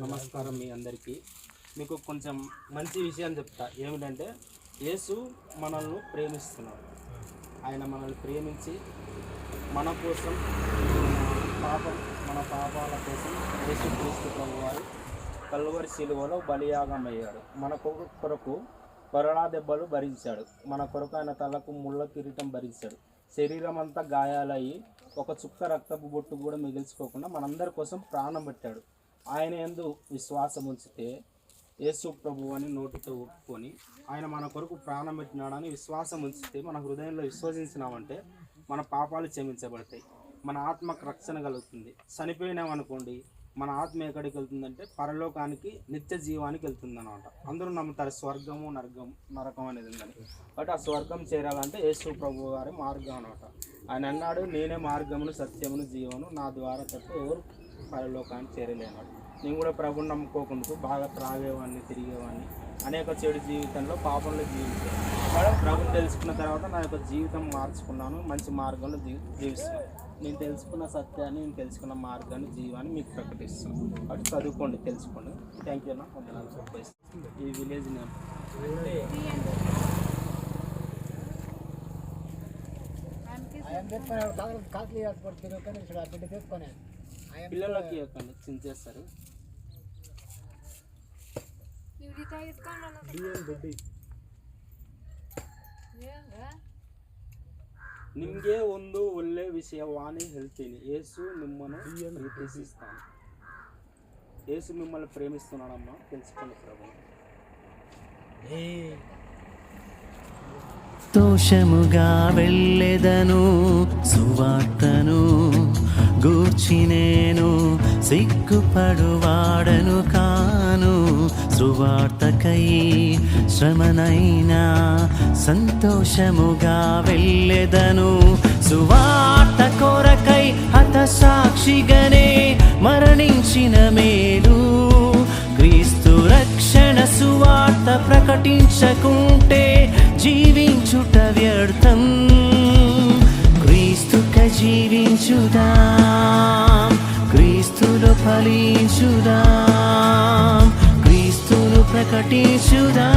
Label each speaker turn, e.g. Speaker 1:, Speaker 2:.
Speaker 1: నమస్కారం మీ అందరికీ. మీకు కొంచెం మంచి విషయం చెప్తా. ఏమిటంటే యేసు మనల్ని ప్రేమిస్తున్నాడు. ఆయన మనల్ని ప్రేమించి మన కోసం పాపం మన పాపాల కోసం యేసు క్రీస్తు ప్రభు వారు కల్వరి శిలువలో బలియాగం అయ్యాడు మన కొరకు కొరకు కొరడా దెబ్బలు భరించాడు. మన కొరకు ఆయన తలకు ముళ్ళ కిరీటం భరించాడు. శరీరం అంతా గాయాలయ్యి ఒక చుక్క రక్తపు బొట్టు కూడా మిగిల్చుకోకుండా మనందరి కోసం ప్రాణం పెట్టాడు. ఆయన ఎందు విశ్వాసం ఉంచితే యేసు ప్రభు అని నోటితో ఒప్పుకొని ఆయన మన కొరకు ప్రాణం పెట్టినాడని విశ్వాసం ఉంచితే మన హృదయంలో విశ్వసించినామంటే మన పాపాలు క్షమించబడతాయి. మన ఆత్మకు రక్షణ కలుగుతుంది. చనిపోయినామనుకోండి మన ఆత్మ ఎక్కడికి వెళ్తుందంటే పరలోకానికి నిత్య జీవానికి వెళ్తుంది అనమాట అందరూ నమ్ముతారు స్వర్గము నరకం నరకం అనేది ఉందని. బట్ ఆ స్వర్గం చేరాలంటే యేసు ప్రభు గారి మార్గం అనమాట ఆయన అన్నాడు. నేనే మార్గమును సత్యమును జీవను నా ద్వారా తప్ప ఎవరు పరలోకాన్ని చేరలేనాడు. నేను కూడా ప్రభుని నమ్ముకోకుండా బాగా త్రాగేవాడిని తిరిగేవాడిని అనేక చెడు జీవితంలో పాపంలో జీవించాను. కానీ ప్రభుని తెలుసుకున్న తర్వాత నా యొక్క జీవితం మార్చుకున్నాను మంచి మార్గంలో జీ జీవిస్తున్నాను. నేను తెలుసుకున్న సత్యాన్ని నేను తెలుసుకున్న మార్గాన్ని జీవాన్ని మీకు ప్రకటిస్తాను అటు చదువుకోండి తెలుసుకోండి. థ్యాంక్ యూ అన్న. ఈ విలేజ్ నేమ్. పిల్లలకి ఇవ్వకండి చించేస్తారు ನಿಮಗೆ ಒಂದು ಒಳ್ಳೆ ವಿಷಯವಾಣಿ ಹೇಳ್ತೀನಿ యేసు నిమ్మను ప్రీతిస్తాను యేసు మిమ్మల్ని ప్రేమిస్తున్నాడమ్మా తెలుసుకోండి ప్రభు
Speaker 2: సంతోషముగా వెళ్ళెదను సువార్తను గూర్చి నేను సిగ్గుపడువాడను కాను. సువార్తకై శ్రమనైనా సంతోషముగా వెళ్ళెదను. సువార్త కొరకై హత సాక్షిగనే మరణించిన మేలు. క్రీస్తు రక్షణ సువార్త ప్రకటించకుంటే జీవించుట వ్యర్థం. క్రీస్తుక జీవించుదా. క్రీస్తులు ఫలించుదా. క్రీస్తులు ప్రకటించుదా.